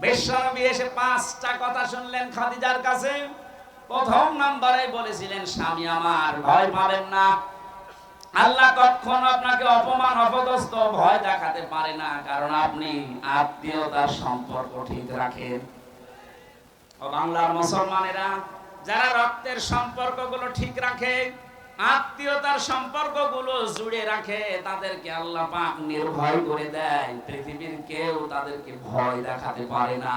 বিশ্বনবী এসে পাঁচটা কথা শুনলেন খাদিজার কাছে। প্রথম নাম্বারে বলেছিলেন, স্বামী আমার, ভয় পাবেন না। আল্লাহ কখনো আপনাকে অপমান, অপদস্থ, ভয় দেখাতে পারে না। কারণ আপনি আত্মীয়তার সম্পর্ক ঠিক রাখেন। ও বাংলার মুসলমানেরা, যারা রক্তের সম্পর্কগুলো ঠিক রাখে আত্মীয়তার সম্পর্কগুলো জুড়ে রাখে তাদেরকে আল্লাহ পাক নির্ভয় করে দেয়। পৃথিবীর কেউ তাদেরকে ভয় দেখাতে পারে না।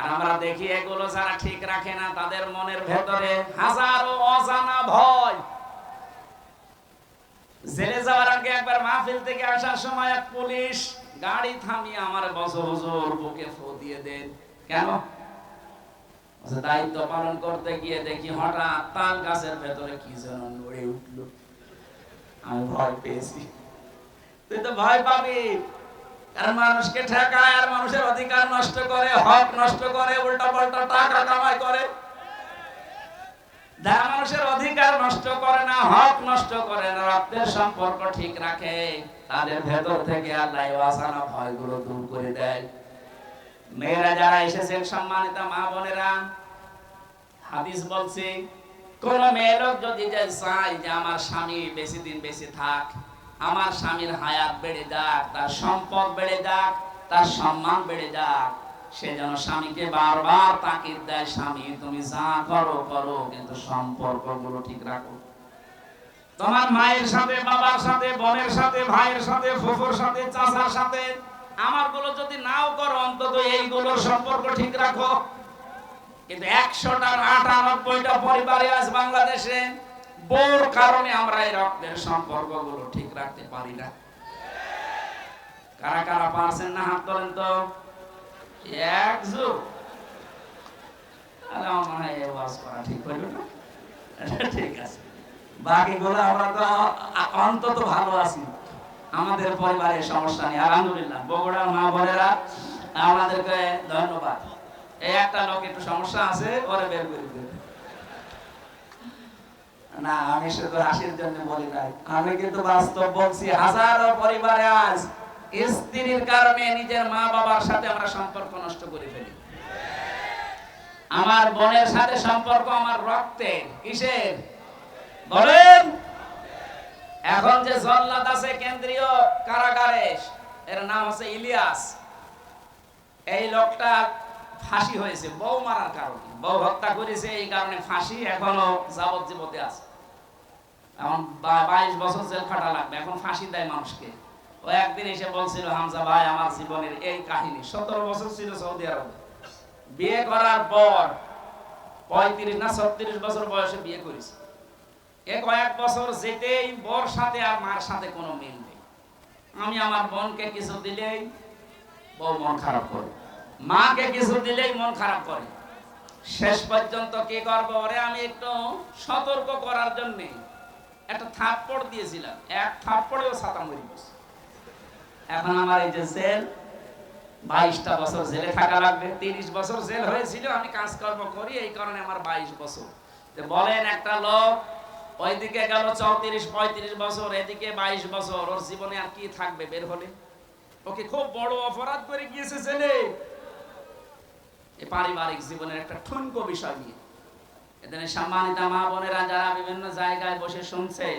আর আমরা দেখি এগুলো যারা ঠিক রাখে না তাদের মনের ভেতরে হাজারো অজানা ভয়। জেলে যাওয়ার আগে একবার মাহফিল থেকে আসার সময় এক পুলিশ গাড়ি থামিয়ে আমার বস হুজুর বুকে ফো দিয়ে দেন। কেন? দায়িত্ব পালন করতে গিয়ে দেখি হঠাৎ তাল গাছের ভেতরে কি যেন নড়ে উঠল। আমি ভয় পেয়েছি। তুই তো ভয় পাবি। মানুষকে ঠেকায় আর মানুষের অধিকার নষ্ট করে, হক নষ্ট করে উল্টা পাল্টা টাকা কামাই করে। মানুষের অধিকার নষ্ট করে না, হক নষ্ট করে না, রক্তের সম্পর্ক ঠিক রাখে, তাদের ভেতর থেকে আল্লাহ ওয়াসানা ভয়গুলো দূর করে দেয়। মেয়েরা যারা এসেছেন, সম্মানিত মা বোনেরা, হাদিস বলছে, কোন মেয়ে লোক যদি যে চায় যে আমার স্বামী বেশি দিন বেশি থাক, আমার স্বামীর হায়াত বেড়ে যাক, তার সম্পদ বেড়ে যাক, তার সম্মান বেড়ে যাক, সে যেন স্বামীকে বারবার তাকিদ দেয়, স্বামী, তুমি যা করো করো, কিন্তু সম্পর্কগুলো ঠিক রাখো? তোমার মায়ের সাথে, বাবার সাথে, বোনের সাথে, ভাইয়ের সাথে, ফুফুর সাথে, চাচার সাথে আমারগুলো যদি নাও করো, অন্তত এইগুলোর সম্পর্ক ঠিক রাখো। কিন্তু একশোটার আটানব্বইটা পরিবারে আজ বাংলাদেশে বোর কারণে আমরা এই রক্তের সম্পর্কগুলো ঠিক রাখতে পারি না। কারা কারা পারছেন না, হাত তোলেন তো? এক যুগ। আরে আমার মনে হয় ওয়াজ করা ঠিক হইল না। ঠিক আছে। বাকিগুলো আমরা তো অন্তত ভালো আছি। আমাদের পরিবারের সমস্যা নেই, আলহামদুলিল্লাহ। বগুড়ার মা বোনেরা, আমাদেরকে ধন্যবাদ। এই একটা লোক একটু সমস্যা আছে, ওরে বের করে দেবে। না, আমি শুধু হাসির জন্য বলি নাই। আমি কিন্তু বাস্তব বলছি, হাজারো পরিবারে আজ স্ত্রীর কারণে নিজের মা বাবার সাথে আমরা সম্পর্ক নষ্ট করে ফেলি। আমার বোনের সাথে সম্পর্ক আমার রক্তের কিসের? বলেন! এখন যে জল্লাদ আছে কেন্দ্রীয় কারাগারে, এর নাম হচ্ছে ইলিয়াস। এই লোকটা ফাঁসি হয়েছে, বউ মারার কারণে। বউ হত্যা করেছে, এই কারণে ফাঁসি এখনও যাবজ্জীবতে আছে। এখন বাইশ বছর জেল খাটা লাগবে, এখন ফাঁসি দেয় মানুষকে। ও একদিন এসে বলছিল, হামজা ভাই, আমার জীবনের এই কাহিনী। সতেরো বছর ছিল সৌদি আরবে। বিয়ে করার পর পঁয়ত্রিশ না ছত্রিশ বছর বয়সে বিয়ে করেছে। এ কয়েক বছর যেতেই বর সাথে আর মার সাথে কোনো মিল নেই। আমি আমার বোনকে কিছু দিলেই বউ মন খারাপ করে। মাকে কিছু দিলেই মন খারাপ করে। শেষ পর্যন্ত কি করব? ওরে আমি একটু সতর্ক করার জন্য একটা থাপ্পড় দিয়েছিলাম। এক থাপ্পড়েও ছাতা মরি এখন আমার এই যে জেল, বাইশটা বছর জেলে থাকা লাগবে। তিরিশ বছর জেল হয়েছিল, আমি কাজকর্ম করি, এই কারণে আমার বাইশ বছর। বলেন একটা লোক ওইদিকে গেল চৌত্রিশ, পঁয়ত্রিশ বছর, এদিকে বাইশ বছর। ওর জীবনে আর কি থাকবে বের হলে? ওকে খুব বড় অপরাধ করে গিয়েছে এই পারিবারিক জীবনের একটা ঠুনকো বিষয় নিয়ে। এদের সম্মানিত মা বোনেরা যারা বিভিন্ন জায়গায় বসে শুনছেন,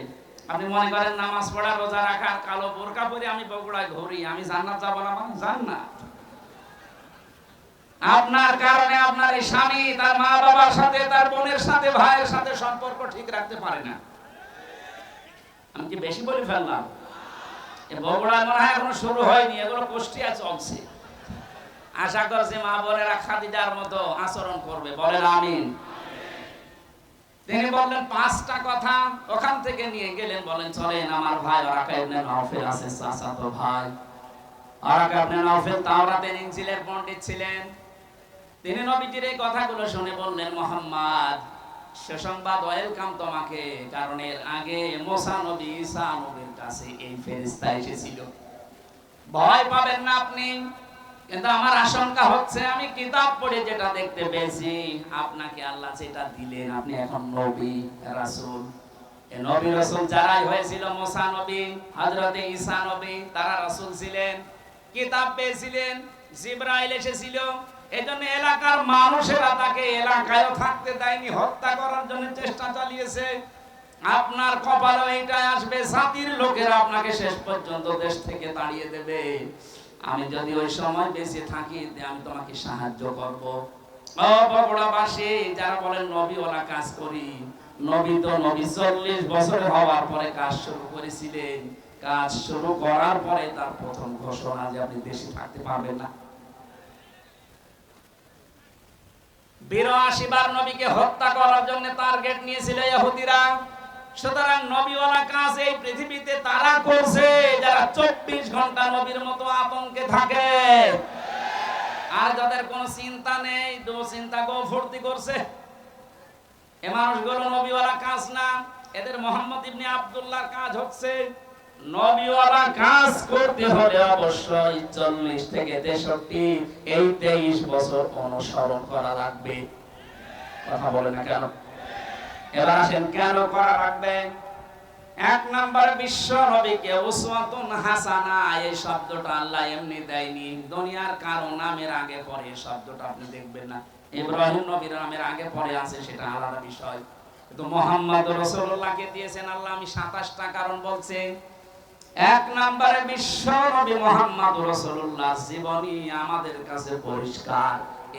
আপনি মনে করেন নামাজ পড়া, রোজা রাখা কালো বোরকা পরে আমি বগুড়ায় ঘুরি, আমি জান্নাত যাব না মানে জান্নাত আপনার কারণে আপনার এই স্বামী, তার মা বাবার সাথে, তার বোনের সাথে, ভাইয়ের সাথে সম্পর্ক ঠিক রাখতে পারে না। আমি কি বেশি বলে ফেললাম? এ বগুড়ায় মনে হয় এখনও শুরু হয়নি, এগুলো চলছে। আশা করছি মা বোনেরা মতো আচরণ করবে, বলেন আমিন। তিনি বললেন, পাঁচটা কথা ওখান থেকে নিয়ে গেলেন, বলেন, চলেন, আমার ভাই আছে, চাচাতো ভাই। ওরাকা ইবনে ইনজিলের পণ্ডিত ছিলেন। তিনি নবীজির এই কথাগুলো শুনে বললেন, মোহাম্মদ, সুসংবাদ ওয়েলকাম তোমাকে, কারণ এর আগে মোসা নবী, ঈসা নবীর কাছে এই ফেরেশতা এসেছিল। ভয় পাবেন না আপনি, কিন্তু আমার আশঙ্কা হচ্ছে আমি কিতাব পড়ে যেটা দেখতে পেয়েছি, আপনাকে আল্লাহ যেটা দিলেন, আপনি এখন নবী, রাসূল। এই নবী, রাসূল যারাই হয়েছিল, মোসা নবী, হযরতে ঈসা নবী, তারা রাসূল ছিলেন, কিতাব পেয়েছিলেন, জিব্রাইল এসেছিল এজন্য এলাকার মানুষেরা তাকে থাকতে দেয়নি, হত্যা করার জন্য চেষ্টা চালিয়েছে। আপনার আসবে লোকেরা আপনাকে শেষ পর্যন্ত দেশ থেকে তাড়িয়ে দেবে। আমি যদি ওই সময় বেঁচে থাকি আমি তোমাকে সাহায্য করব। ও যারা বলেন কাজ করি, নবী তো নবী চল্লিশ বছর হওয়ার পরে কাজ শুরু করেছিলেন। কাজ শুরু করার পরে তার প্রথম ঘোষণা যে আপনি দেশে থাকতে পারবেন না। বিরাশি বার নবীকে হত্যা করার জন্য টার্গেট নিয়েছিল ইহুদিরা। সুতরাং নবীওয়ালা কাজ এই পৃথিবীতে তারা করছে, যারা চব্বিশ ঘণ্টা নবীর মতো আতঙ্কে থাকে। আর যাদের কোনো চিন্তা নেই চিন্তা গো ফুর্তি করছে। এ মানুষগুলো নবীওয়ালা কাজ না, এদের মোহাম্মদ ইবনে আব্দুল্লাহর কাজ হচ্ছে নবীওয়ালা কাজ করতে হলে অবশ্যই চল্লিশ থেকে তেষট্টি, এই তেইশ বছর অনুসরণ করা লাগবে। কথা বলে না কেন? এবার আসেন, কেন করা লাগবে? এক নম্বরে বিশ্ব নবীকে উসওয়াতুন হাসানা, এই শব্দটা আল্লাহ এমনি দেয়নি। দুনিয়ার কারও নামের আগে পরে এই শব্দটা আপনি দেখবেন না। ইব্রাহিম নবীর নামের আগে পরে আছে সেটা আলাদা বিষয়। কিন্তু মোহাম্মদ রাসূলুল্লাহকে দিয়েছেন আল্লাহ, আমি 27টা কারণ বলছি। এক নম্বরে বিশ্ব নবী মোহাম্মদ জীবনী আমাদের কাছে পরিষ্কার।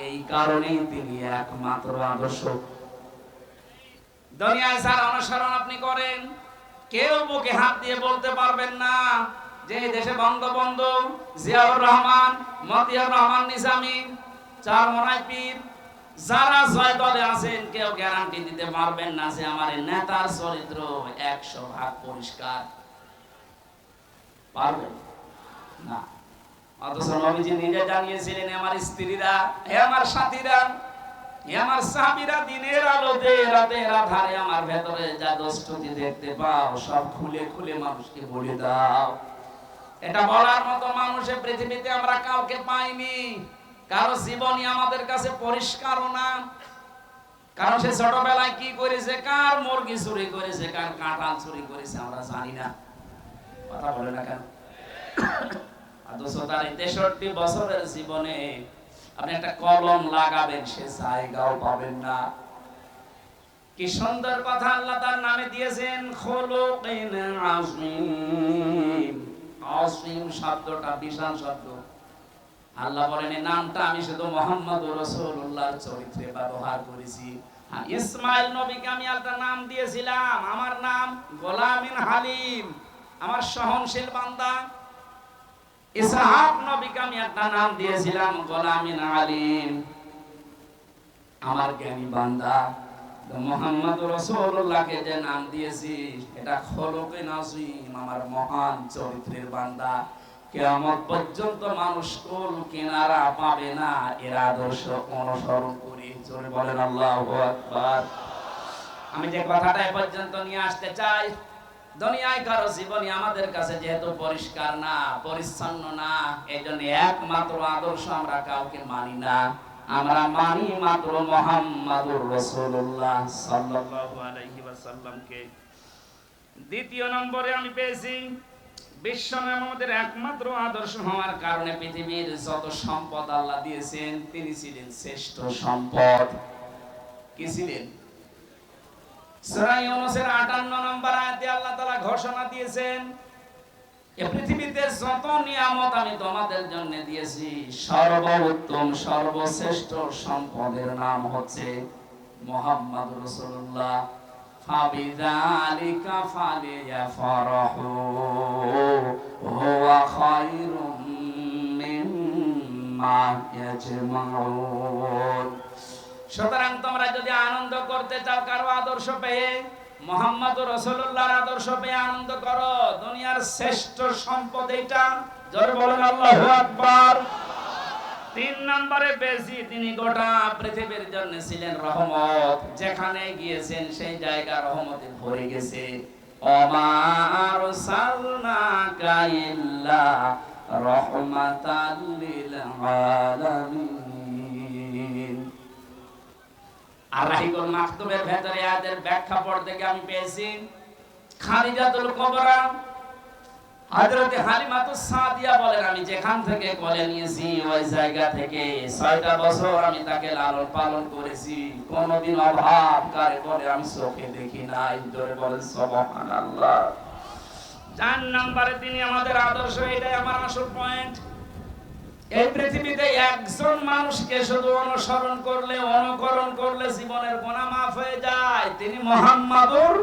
এই কারণেই তিনি একমাত্র আদর্শ। দুনিয়ায় যার অনুসরণ আপনি করেন, কেউ বুকে হাত দিয়ে বলতে পারবেন না, যে দেশে বঙ্গবন্ধু জিয়াউর রহমান রহমান নিজামী, চার মনাই পীর, যারা জয় দলে আছেন, কেউ গ্যারান্টি দিতে পারবেন না যে আমার নেতার চরিত্র একশো ভাগ পরিষ্কার। পারবেন? না। নিজে জানিয়েছিলেন আমার স্ত্রীরা, হে আমার সাথীরা, হে আমার সাহাবীরা, দিনের আমার ভেতরে যা দেখতে পাও, সব খুলে খুলে মানুষকে বলে দাও। এটা বলার মতো মানুষের পৃথিবীতে আমরা কাউকে পাইনি। কারও জীবনই আমাদের কাছে পরিষ্কারও না। কারণ সে ছোটবেলায় কি করেছে? কার মুরগি চুরি করেছে? কার কাঁঠাল চুরি করেছে? আমরা জানি না। কথা বলে না কেন? অথচ তার তেষট্টি বছরের জীবনে আপনি একটা কলম লাগাবেন সে জায়গাও পাবেন না। কি সুন্দর কথা আল্লাহ তার নামে দিয়েছেন খোলকিন আযীম। আযীম শব্দটা বিশাল শব্দ। আল্লাহ বলেন এই নামটা আমি শুধু মোহাম্মদ রাসূলুল্লাহর চরিত্রে ব্যবহার করেছি। হ্যাঁ, ইসমাইল নবীকে আমি একটা নাম দিয়েছিলাম আমার নাম গোলামিন হালিম। আমার সহনশীল বান্দা, ইসহাক নবীকে আমি একটা নাম দিয়েছিলাম, গোলামিন আলিম। আমার জ্ঞানী বান্দা মোহাম্মদ রসুল্লাহকে যে নাম দিয়েছি, এটা খলকে নাজিম আমার মহান চরিত্রের বান্দা। কেয়ামত পর্যন্ত মানুষ কোল, কিনারা পাবে না, এর আদর্শ অনুসরণ করি। জোরে বলেন আল্লাহু আমি যে কথাটা পর্যন্ত নিয়ে আসতে চাই দুনিয়ায় কারও জীবনী আমাদের কাছে যেহেতু পরিষ্কার না, পরিচ্ছন্ন না এই জন্য একমাত্র আদর্শ আমরা কাউকে মানি না। আমরা মানি মাত্র মোহাম্মদুর রাসূলুল্লাহ সাল্লাল্লাহু আলাইহি ওয়াসাল্লামকে। দ্বিতীয় নম্বরে আমি পেয়েছি, বিশ্ব আমাদের একমাত্র আদর্শ হওয়ার কারণে পৃথিবীর যত সম্পদ আল্লাহ দিয়েছেন, তিনি ছিলেন শ্রেষ্ঠ সম্পদ। কি ছিলেন? সূরা ইউনূসের 58 নম্বর আয়াতে আল্লাহ তাআলা ঘোষণা দিয়েছেন, এ পৃথিবীতে যত নিয়ামত আমি তোমাদের জন্য দিয়েছি, সর্বোত্তম, সর্বশ্রেষ্ঠ সম্পদের নাম হচ্ছে মুহাম্মদ রাসূলুল্লাহ। ফাবিযালিকা ফালিয়াফরাহু, হুয়া খায়রুম মিম্মা ইয়াজমাউন। সুতরাং তোমরা যদি আনন্দ করতে চাও, কারও আদর্শ পেয়ে, মোহাম্মদ রসুল্লাহর আদর্শ পেয়ে আনন্দ করো। দুনিয়ার শ্রেষ্ঠ সম্পদ জোরে বলেন, আল্লাহু আকবার। তিন নম্বরে বেশি তিনি গোটা পৃথিবীর জন্য ছিলেন রহমত। যেখানে গিয়েছেন, সেই জায়গা রহমতে ভরে গেছে। অমার সালনাকা ইল্লা রহমাতাল লিল আলামিন। আর রাহিকুল ভেতরে আয়াতের ব্যাখ্যা পড়তে গিয়ে আমি পেয়েছি খারিজাতুল কুবরা হযরতে হালিমাতুস সাদিয়া বলেন আমি যেখান থেকে কোলে নিয়েছি ওই জায়গা থেকে ছয়টা বছর আমি তাকে লালন পালন করেছি। কোনোদিন অভাব কারে বলে আমি চোখে দেখি নাই জোরে বলেন সুবহানাল্লাহ। চার নম্বরে তিনি আমাদের আদর্শ এটাই আমার আসল পয়েন্ট এই পৃথিবীতে একজন মানুষকে শুধু অনুসরণ করলে অনুকরণ করলে জীবনের গোনা মাফ হয়ে যায় তিনি মোহাম্মদুর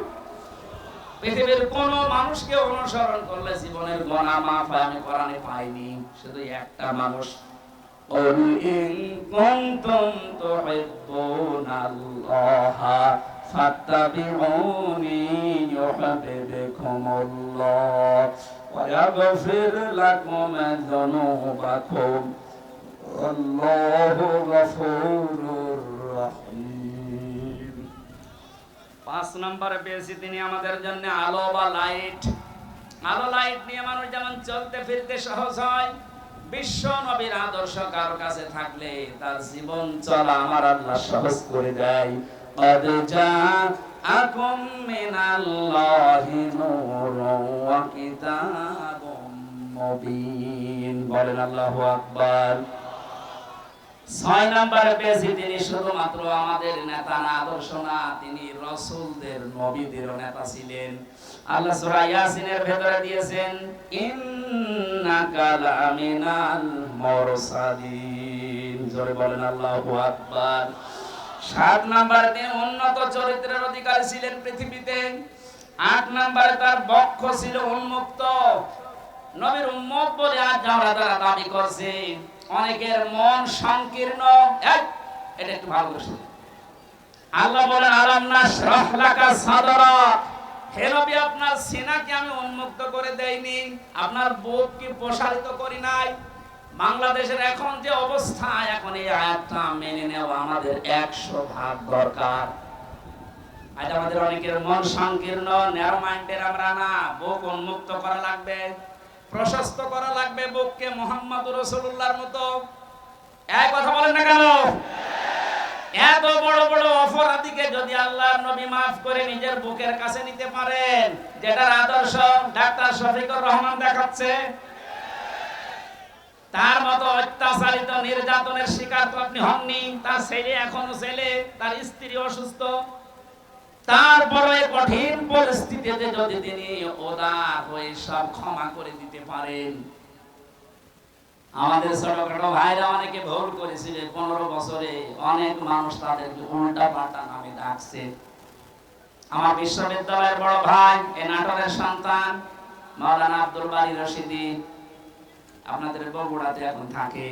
পৃথিবীর কোন মানুষকে অনুসরণ করলে জীবনের গোনা মাফ হয় আমি কোরআনে পাইনি শুধু একটা মানুষ قل إن كنتم تحبون الله فاتبعوني يحببكم الله ويغفر لكم ذنوبكم والله غفور رحيم পাঁচ নম্বরে পেয়েছি তিনি আমাদের জন্য আলো বা লাইট আলো লাইট নিয়ে মানুষ যেমন চলতে ফিরতে সহজ হয় বিশ্ব নবীর আদর্শ কারো কাছে থাকলে তার জীবন চলা আমার আল্লাহ সহজ করে দেয় قد جاءكم من الله نور وكتاب مبين বলেন আল্লাহু আকবার ছয় নম্বরে পেয়েছি তিনি শুধুমাত্র আমাদের নেতা না আদর্শ না তিনি রসুলদের নবীদের নেতা ছিলেন আল্লাহ সূরা ইয়াসিনের ভেতরে দিয়েছেন ইন্নাকা লামিনাল মুরসালিন জোরে বলেন আল্লাহু আকবার সাত নম্বরে তিনি উন্নত চরিত্রের অধিকারী ছিলেন পৃথিবীতে। আট নম্বরে তার বক্ষ ছিল উন্মুক্ত। নবীর উম্মত বলে আজ আমরা তারা দাবি করছে। অনেকের মন সংকীর্ণ। এটা একটু ভালো করে আল্লাহ বলেন, আলাম না লাকা সাদরা। হে নবী, আপনার সিনাকে আমি উন্মুক্ত করে দেইনি। আপনার বুক কি প্রসারিত করি নাই। বাংলাদেশের এখন যে অবস্থা, এখন এই আয়াতটা মেনে নেওয়া আমাদের একশো ভাগ দরকার। আজ আমাদের অনেকের মন সংকীর্ণ মাইন্ডের আমরা না, বুক উন্মুক্ত করা লাগবে, প্রশস্ত করা লাগবে বুককে মোহাম্মদ রসুল্লাহর মতো। এক কথা বলেন না কেন? এত বড় বড় অপরাধীকে যদি আল্লাহর নবী মাফ করে নিজের বুকের কাছে নিতে পারেন, যেটার আদর্শ ডাক্তার শফিকুর রহমান দেখাচ্ছে তার মতো অত্যাচারিত নির্যাতনের শিকার তো আপনি হননি। তার ছেলে এখনও ছেলে, তার স্ত্রী অসুস্থ। তারপরে কঠিন পরিস্থিতিতে যদি তিনি ওদার হয়ে সব ক্ষমা করে দিতে পারেন। আমাদের ছোটখাটো ভাইরা অনেকে ভুল করেছিল পনেরো বছরে। অনেক মানুষ তাদেরকে উল্টা পাল্টা নামে ডাকছে। আমার বিশ্ববিদ্যালয়ের বড় ভাই, এ নাটোরের সন্তান মাওলানা আব্দুল বারি রশিদি। আপনাদের বগুড়াতে এখন থাকে।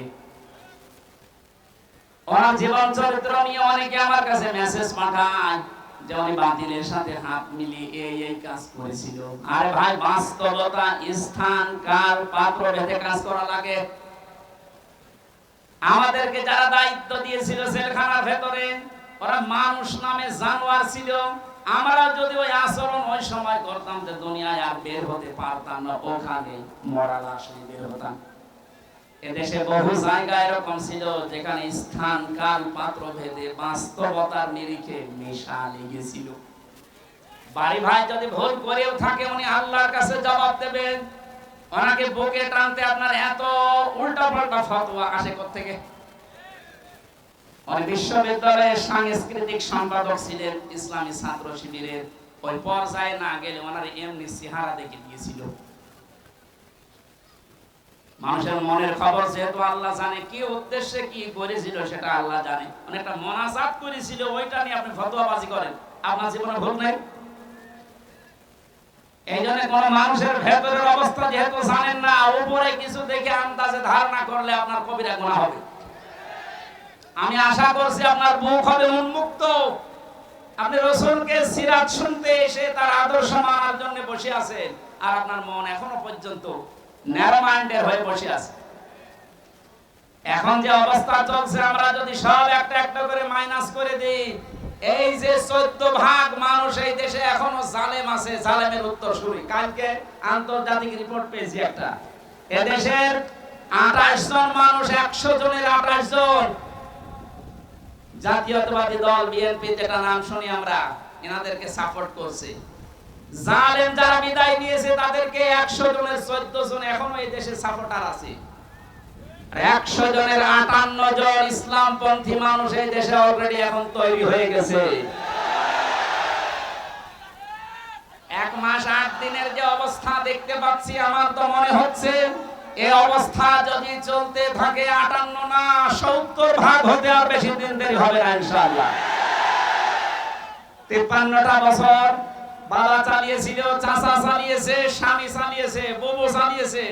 ওনার জীবন চরিত্র নিয়ে অনেকে আমার কাছে মেসেজ পাঠায় যে উনি বাতিলের সাথে হাত মিলিয়ে এই এই কাজ করেছিল। আরে ভাই, বাস্তবতা, স্থান কাল পাত্র ভেদে কাজ করা লাগে। আমাদেরকে যারা দায়িত্ব দিয়েছিল জেলখানার ভেতরে, ওরা মানুষ নামে জানোয়ার ছিল। আমরা যদি ওই আচরণ ওই সময় করতাম যে দুনিয়ায় আর বের হতে পারতাম না, ওখানে মরা লাশ বের হতাম। এদেশে বহু জায়গা এরকম ছিল যেখানে স্থান, কাল, পাত্র ভেদে বাস্তবতার নিরিখে মিশা লেগেছিল। বাড়ি ভাই যদি ভুল করেও থাকে, উনি আল্লাহর কাছে জবাব দেবেন। ওনাকে বুকে টানতে আপনার এত উল্টা পাল্টা ফতোয়া আসে থেকে উনি বিশ্ববিদ্যালয়ের সাংস্কৃতিক সম্পাদক ছিলেন ইসলামী ছাত্র শিবিরের। ওই পর্যায়ে না গেলে ওনার এমনি চেহারা দেখে দিয়েছিল। মানুষের মনের খবর যেহেতু আল্লাহ জানে, কি উদ্দেশ্যে কি করেছিল সেটা আল্লাহ জানে। মানে একটা মনাজাত করেছিল, ওইটা নিয়ে আপনি ফতোয়াবাজি করেন। আপনার জীবনে ভুল নেই? এই জন্য কোন মানুষের ভেতরের অবস্থা যেহেতু জানেন না, উপরে কিছু দেখে আন্দাজে ধারণা করলে আপনার কবিরা গুণা হবে। আমি আশা করছি আপনার মুখ হবে উন্মুক্ত। আপনি রসুলকে সিরাত শুনতে এসে তার আদর্শ মানার জন্য বসে আছেন, আর আপনার মন এখনও পর্যন্ত ন্যারো মাইন্ডের হয়ে বসে আছে। এখন যে অবস্থা চলছে, আমরা যদি সব একটা একটা করে মাইনাস করে দিই, এই যে চোদ্দ ভাগ মানুষ এই দেশে এখনও জালেম আছে, জালেমের উত্তর শুরি। কালকে আন্তর্জাতিক রিপোর্ট পেয়েছি একটা। এদেশের আঠাশ জন মানুষ, একশো জনের আঠাশ জন জাতীয়তাবাদী দল বিএনপি যেটা নাম শুনি আমরা, এনাদেরকে সাপোর্ট করছে। জালেম যারা বিদায় নিয়েছে, তাদেরকে একশো জনের চোদ্দ জন এখনও এই দেশে সাপোর্টার আছে। একশো জনের আটান্ন জন ইসলামপন্থী মানুষ এই দেশে অলরেডি এখন তৈরি হয়ে গেছে। এক মাস আট দিনের যে অবস্থা দেখতে পাচ্ছি, আমার তো মনে হচ্ছে এই অবস্থা যদি চলতে থাকে, আটান্ন না, সত্তর ভাগ হতে আর বেশি দিন দেরি হবে না, ইনশাআল্লাহ। তিপ্পান্নটা বছর বাবা চালিয়েছিল চালিয়েছে, স্বামী চালিয়েছে, বউ চালিয়েছে,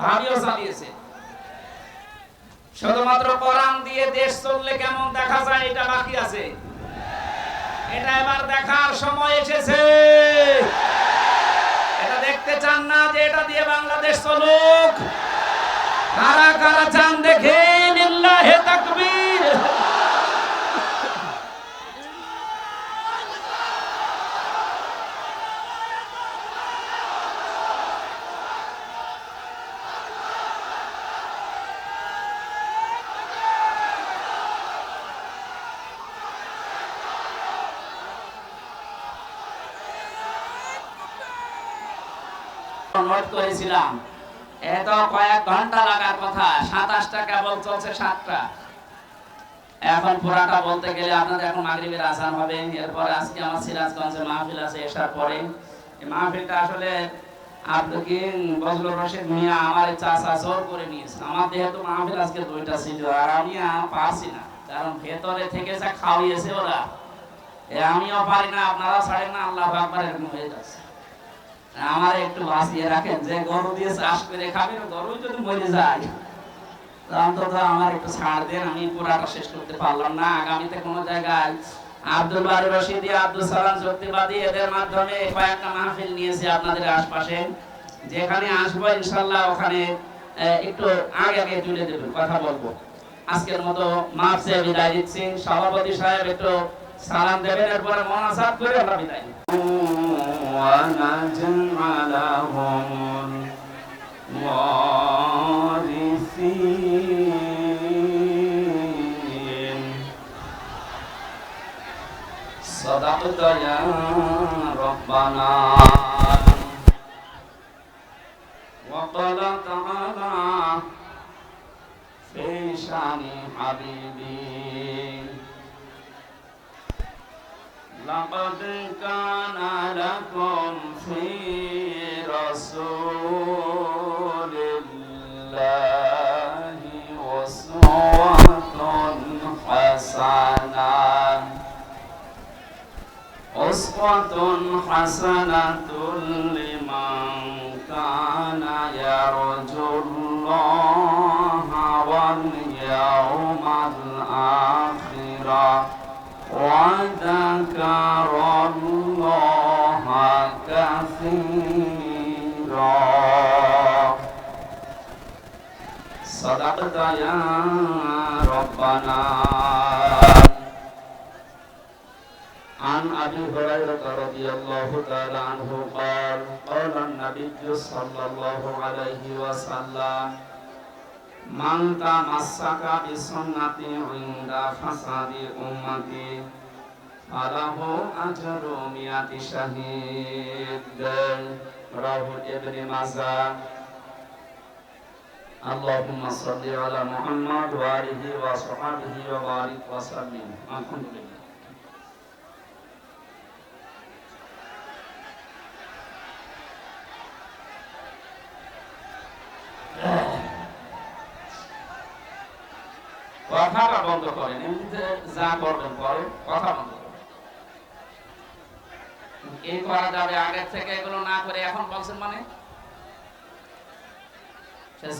ভাবিও চালিয়েছে। শুধুমাত্র কোরআন দিয়ে দেশ চললে কেমন দেখা যায়, এটা বাকি আছে। এটা এবার দেখার সময় এসেছে। দেখতে চান না যে এটা দিয়ে বাংলাদেশ চলুক। কারা কারা চান দেখে ইল্লাহে তাকবীর। করেছিলাম এত কয়েক ঘণ্টা লাগার কথা, সাতাশটা কেবল চলছে সাতটা। এখন পুরাটা বলতে গেলে আপনাদের এখন মাগরিবের আসান হবে। এরপরে আজকে আমার সিরাজগঞ্জে মাহফিল আছে, এসার পরে। এই মাহফিলটা আসলে আপনি কি বজলুর রশিদ মিয়া আমার চাষা জোর করে নিয়েছে। আমার যেহেতু মাহফিল আজকে দুইটা ছিল, আর আমি পারছি না। কারণ ভেতরে থেকে যা খাওয়িয়েছে ওরা আমিও পারি না আপনারা ছাড়েন না, আল্লাহ আকবার এরকম হয়ে যাচ্ছে আমার একটু বাঁচিয়ে রাখেন, যে গরু দিয়ে চাষ করে খাবেন গরু যদি মরে যায়। অন্তত আমার একটু ছাড় দেন, আমি পুরাটা শেষ করতে পারলাম না। আগামীতে কোনো জায়গায় আব্দুল রশিদি, আব্দুল সালাম শক্তিবাদী এদের মাধ্যমে কয়েকটা মাহফিল নিয়েছি আপনাদের আশপাশে। যেখানে আসব ইনশাল্লাহ ওখানে একটু আগে আগে তুলে দেবেন কথা বলব। আজকের মতো চেয়ে বিদায় দিচ্ছি সভাপতি সাহেব একটু সালাম দেবেন এরপরে মনাসাত করে আমরা বিদায় নিই। ونجعلهم الوارثين صدقت يا ربنا وقال تعالى في شان حبيبي لقد كان لكم في رسول الله أسوة حسنة. أسوة حسنة. وذكر الله كثيرا صدقت يا ربنا عن ابي هريره رضي الله تعالى عنه قال قال النبي صلى الله عليه وسلم من تمسك بسنتي عند فساد امتي فله اجر مئة شهيد رواه ابن ماجه اللهم صل على محمد وآله وصحبه وبارك وسلم الحمد لله কথাটা বন্ধ করেন এমনিতে যা করবেন করেন কথা বন্ধ করেন এই করা যাবে আগের থেকে এগুলো না করে এখন বলছেন মানে?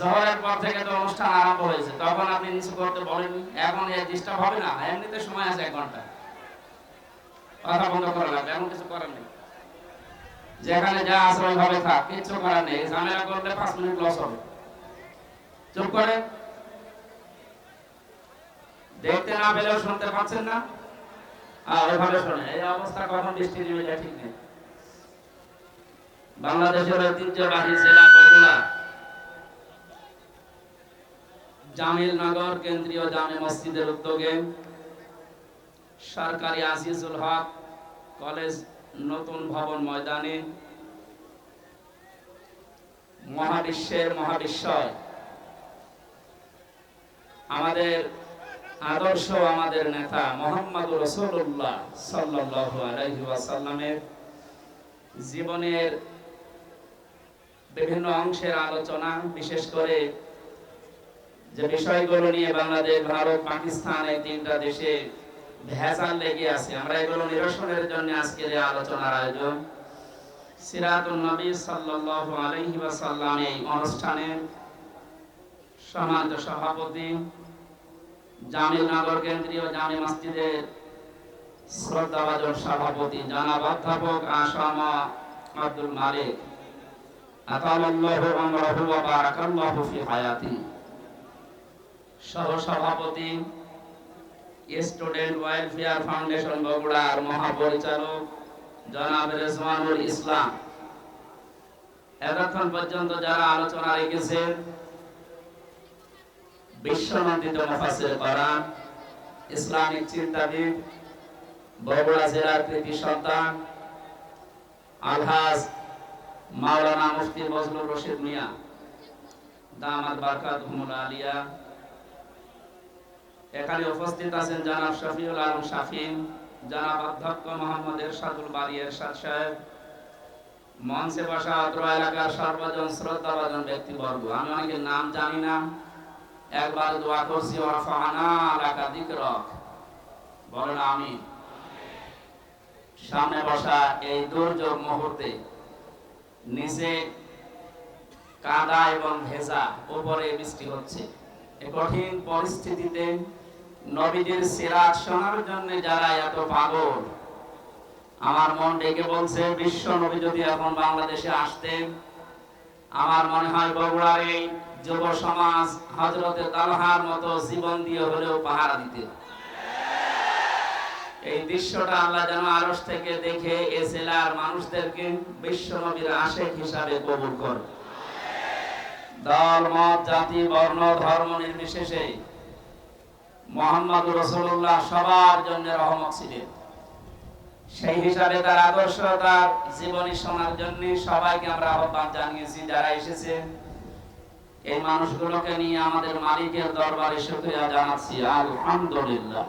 জহরের পর থেকে তো অনুষ্ঠান আরম্ভ হয়েছে, তখন আপনি নিচু করতে বলেননি। এখন এই ডিস্টার্ব হবে না, এমনিতে সময় আছে এক ঘণ্টা। কথা বন্ধ করা লাগবে এমন কিছু করার নেই। যেখানে যা আছে ওইভাবে থাক, কিচ্ছু করার নেই, ঝামেলা করলে পাঁচ মিনিট লস হবে। চুপ করে। দেখতে না পেলেও শুনতে পাচ্ছেন না। বাংলাদেশের ঐতিহ্যবাহী জেলা বগুড়া। জামিলনগর কেন্দ্রীয় জামে মসজিদের উদ্যোগে সরকারি আজিজুল হক কলেজ নতুন ভবন ময়দানে মহাবিশ্বের মহাবিশ্বয়। আমাদের আদর্শ আমাদের নেতা মোহাম্মদ রসুল্লাহ সাল্লাহ আলাইহি জীবনের বিভিন্ন অংশের আলোচনা, বিশেষ করে যে বিষয়গুলো নিয়ে বাংলাদেশ, ভারত, পাকিস্তান এই তিনটা দেশে ভেজাল লেগে আছে, আমরা এগুলো নিরসনের জন্য আজকের এই আলোচনার আয়োজন। সিরাতুন নবী সাল্লাল্লাহু আলাইহি ওয়াসাল্লাম সম্মানিত সভাপতি জামিলনগর কেন্দ্রীয় জামে মসজিদের শ্রদ্ধাভাজন সভাপতি জনাব অধ্যাপক আসামা আব্দুল মালিক। ফাউন্ডেশন বগুড়ার ইসলাম। এতক্ষণ পর্যন্ত যারা আলোচনা রেখেছেন বিশ্বনন্দিত মুফাসসির কোরআন ইসলামিক চিন্তাবিদ, বগুড়া জেলার কৃতি সন্তান, আলহাজ মাওলানা মুফতি বজলুর রশিদ মিয়া, দামাত বারকাতুহুমুল আলিয়া। এখানে উপস্থিত আছেন জানাব শফিউল আলম শাফিন, জানাব অধ্যক্ষ মোহাম্মদ এরশাদুল বারী এরশাদ সাহেব, মঞ্চে বসা অত্র এলাকার সর্বজন শ্রদ্ধাভাজন ব্যক্তিবর্গ। আমি অনেকের নাম জানি না। একবার দোয়া করছি বলেন আমি সামনে বসা এই দুর্যোগ মুহূর্তে নিচে কাদা এবং ভেজা, উপরে বৃষ্টি হচ্ছে। এই কঠিন পরিস্থিতিতে নবীদের সিরাত শোনার জন্য যারা এত পাগল, আমার মন ডেকে বলছে, বিশ্ব নবী যদি এখন বাংলাদেশে আসতেন আমার মনে হয় বগুড়ার এই যুব সমাজ হজরতে তালহার মতো জীবন দিয়ে হলেও পাহারা দিতে এই দৃশ্যটা আল্লাহ যেন আরস থেকে দেখে এ জেলার মানুষদেরকে বিশ্ব নবীর আশেক হিসাবে কবুল কর দল, মত, জাতি, বর্ণ, ধর্ম নির্বিশেষে মোহাম্মদ রসুল্লাহ সবার জন্য রহমত ছিলেন। সেই হিসাবে তার আদর্শ তার জীবনী শোনার জন্য সবাইকে আমরা আহ্বান জানিয়েছি, যারা এসেছে। এই মানুষগুলোকে নিয়ে আমাদের মালিকের দরবারে শুক্রিয়া জানাচ্ছি। আলহামদুলিল্লাহ।